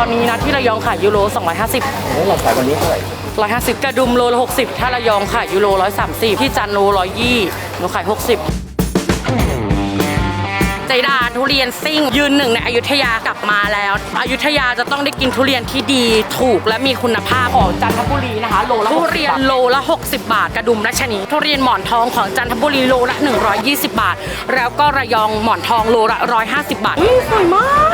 อนนี้นะที่ระยองขายยูโร 250แล้วเราขายวันนี้เท่าไหร่150 กระดุมโลละ60 ถ้าระยองขายยูโร 130 ที่จันทร์โล120หนูขาย 60ใจดาทุเรียนซิ่ง ยืนหนึ่งในอยุธยากลับมาแล้ว อยุธยาจะต้องได้กินทุเรียนที่ดีถูกและมีคุณภาพของจันทบุรีนะคะ โลละทุเรียนโลละ 60 บาท กระดุมรัชนีทุเรียนหมอนทองของจันทบุรีโลละ 120 บาท แล้วก็ระยองหมอนทองโลละ 150 บาทอุ๊ยสวยมาก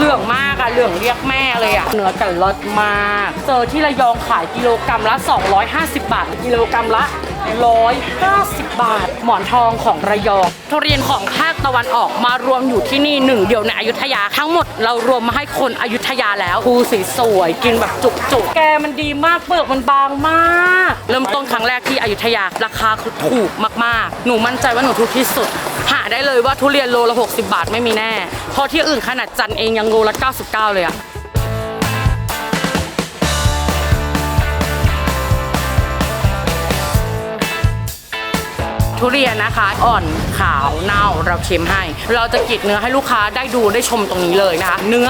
เหลืองมากอะเหลืองเรียกแม่เลยอะเนื้อกันรสมากเจอที่ระยองขายกิโลกรัมละ 250 บาท กิโลกรัมละ 150 บาทหมอนทองของระยองทุเรียนของภาคตะวันออกมารวมอยู่ที่นี่หนึ่งเดียวในอยุธยา ทั้งหมดเรารวมมาให้คนอยุธยาแล้วภูสีสวยกินแบบจุกๆ แกมันดีมากเปลือกมันบางมาก เริ่มต้นครั้งแรกที่อยุธยาราคาคือถูกมากๆ หนูมั่นใจว่าหนูถูกที่สุด หาได้เลยว่าทุเรียนโลละ 60 บาทไม่มีแน่พราะที่อื่นขนาดจันเองยังโลละ 99 เลยอะ ทุเรียนนะคะ อ่อนขาวเน่าเราเค็มให้ เราจะกรีดเนื้อให้ลูกค้าได้ดูได้ชมตรงนี้เลยนะคะ เนื้อ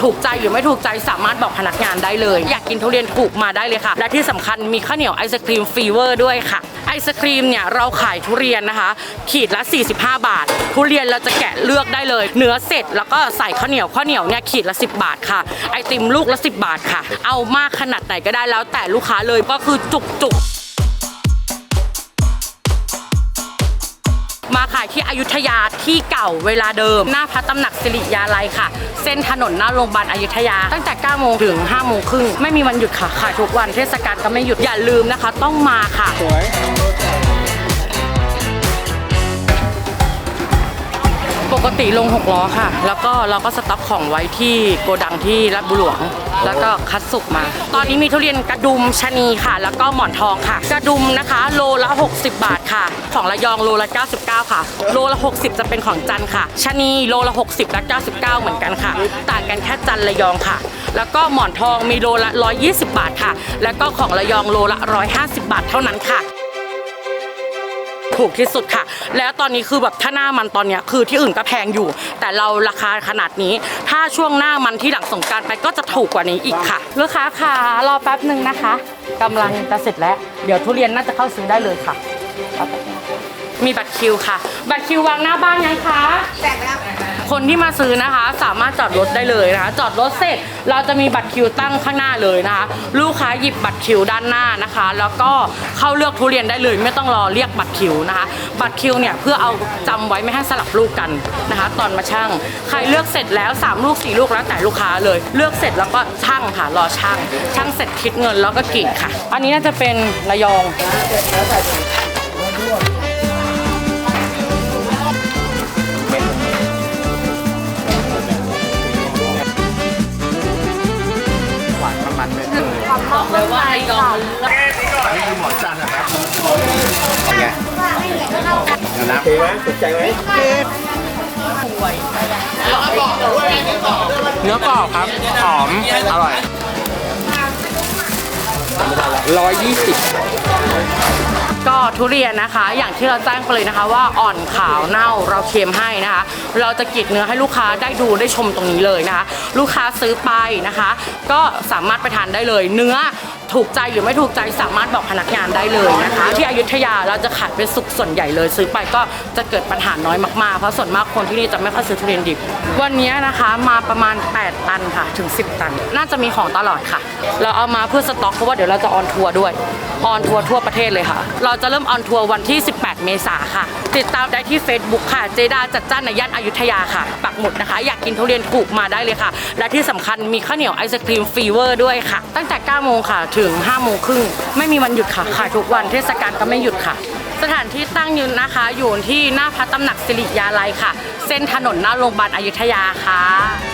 ถูกใจหรือไม่ถูกใจสามารถบอกพนักงานได้เลย อยากกินทุเรียนถูกมาได้เลยค่ะ และที่สำคัญมีข้าวเหนียวไอศครีมฟีเวอร์ด้วยค่ะไอศครีมเนี่ยเราขายทุเรียนนะคะ ขีดละ 45 บาท ทุเรียนเราจะแกะเลือกได้เลย เนื้อเสร็จแล้วก็ใส่ข้าวเหนียวข้าวเหนียวเนี่ยขีดละ 10 บาทค่ะ ไอติมลูกละ 10 บาทค่ะ เอามากขนาดไหนก็ได้แล้วแต่ลูกค้าเลยก็คือจุกจุกายที่อยุธยาที่เก่าเวลาเดิม หน้าพระตำหนักสิริยาลัยค่ะ เส้นถนนหน้าโรงพยาบาลอยุธยา ตั้งแต่ 9 โมงถึง 5 โมงครึ่งไม่มีวันหยุดค่ะขายทุกวันเทศกาลก็ไม่หยุดอย่าลืมนะคะ ต้องมาค่ะสวย กติลง6ล้อค่ะ แล้วก็เราก็สต็อกของไว้ที่โกดังที่รัดบุหลวง แล้วก็คัดสุกมา ตอนนี้มีทุเรียนกระดุมชะนีค่ะ แล้วก็หมอนทองค่ะ กระดุมนะคะ โลละ 60 บาทค่ะ ของระยองโลละ 99 ค่ะ โลละ 60 จะเป็นของจันทร์ค่ะชะนีโลละ 60และ99 เหมือนกันค่ะ ต่างกันแค่จันทร์ระยองค่ะ แล้วก็หมอนทองมีโลละ 120 บาทค่ะ แล้วก็ของระยองโลละ 150 บาทเท่านั้นค่ะ ถูกที่สุดค่ะ แล้วตอนนี้คือแบบถ้าหน้ามันตอนเนี้ยคือที่อื่นก็แพงอยู่ แต่เราราคาขนาดนี้ ถ้าช่วงหน้ามันที่หลังสงการไปก็จะถูกกว่านี้อีกค่ะ ลูกค้าค่ะรอแป๊บหนึ่งนะคะกำลังจะเสร็จแล้ว เดี๋ยวทุเรียนน่าจะเข้าซื้อได้เลยค่ะ รอแป๊บนึงมีบัตรคิวค่ะ บัตรคิววางหน้าบ้านยังคะคนที่มาซื้อนะคะ สามารถจอดรถได้เลยนะคะ จอดรถเสร็จเราจะมีบัตรคิวตั้งข้างหน้าเลยนะคะ ลูกค้าหยิบบัตรคิวด้านหน้านะคะ แล้วก็เข้าเลือกทุเรียนได้เลย ไม่ต้องรอเรียกบัตรคิวนะคะ บัตรคิวเนี่ยเพื่อเอาจำไว้ไม่ให้สลับลูกกันนะคะ ตอนมาช่างใครเลือกเสร็จแล้ว 3 ลูก 4 ลูกแล้วแต่ลูกค้าเลย เลือกเสร็จแล้วก็ช่างค่ะรอช่างช่างเสร็จคิดเงินแล้วก็กรีดค่ะ อันนี้น่าจะเป็นระยอง หวานมันมันเลยบอกเลยว่าระยองนี่คือหมอนจันนะครับเป็นไงนะโอเคไหมสนใจไหมเนื้อกรอบครับหอมอร่อย ร้อยยี่สิบก็ทุเรียนนะคะ อย่างที่เราแจ้งไปเลยนะคะว่าอ่อนขาวเน่าเราเค็มให้นะคะ เราจะกรีดเนื้อให้ลูกค้าได้ดูได้ชมตรงนี้เลยนะคะ ลูกค้าซื้อไปนะคะ ก็สามารถไปทานได้เลย เนื้อ ถูกใจหรือไม่ถูกใจสามารถบอกพนักงานได้เลยนะคะ ที่อยุธยาเราจะขายเป็นสุกส่วนใหญ่เลย ซื้อไปก็จะเกิดปัญหาน้อยมากๆ เพราะส่วนมากคนที่นี่จะไม่ค่อยซื้อทุเรียนดิบ วันนี้นะคะมาประมาณ 8 ตันค่ะถึง 10 ตัน น่าจะมีของตลอดค่ะ เราเอามาเพื่อสต็อกเพราะว่าเดี๋ยวเราจะออนทัวร์ด้วยออนทัวร์ทั่วประเทศเลยค่ะ เราจะเริ่มออนทัวร์วันที่ 18 เมษาค่ะ ติดตามได้ที่ Facebook ค่ะ เจดาจัดจ้านในย่านอายุธยาค่ะ ปักหมุดนะคะ อยากกินทุเรียนถูกมาได้เลยค่ะ และที่สำคัญมีข้าวเหนียวไอศครีมฟีเวอร์ด้วยค่ะ ตั้งแต่ 9 โมงค่ะ ถึง 5 โมงครึ่ง ไม่มีวันหยุดค่ะ ขายทุกวัน เทศกาลก็ไม่หยุดค่ะสถานที่ตั้งยู่นะคะ อยู่ที่หน้าพระตำหนักสิริยาลัยค่ะ เส้นถนนหน้าโรงพยาบาลอายุธยาค่ะ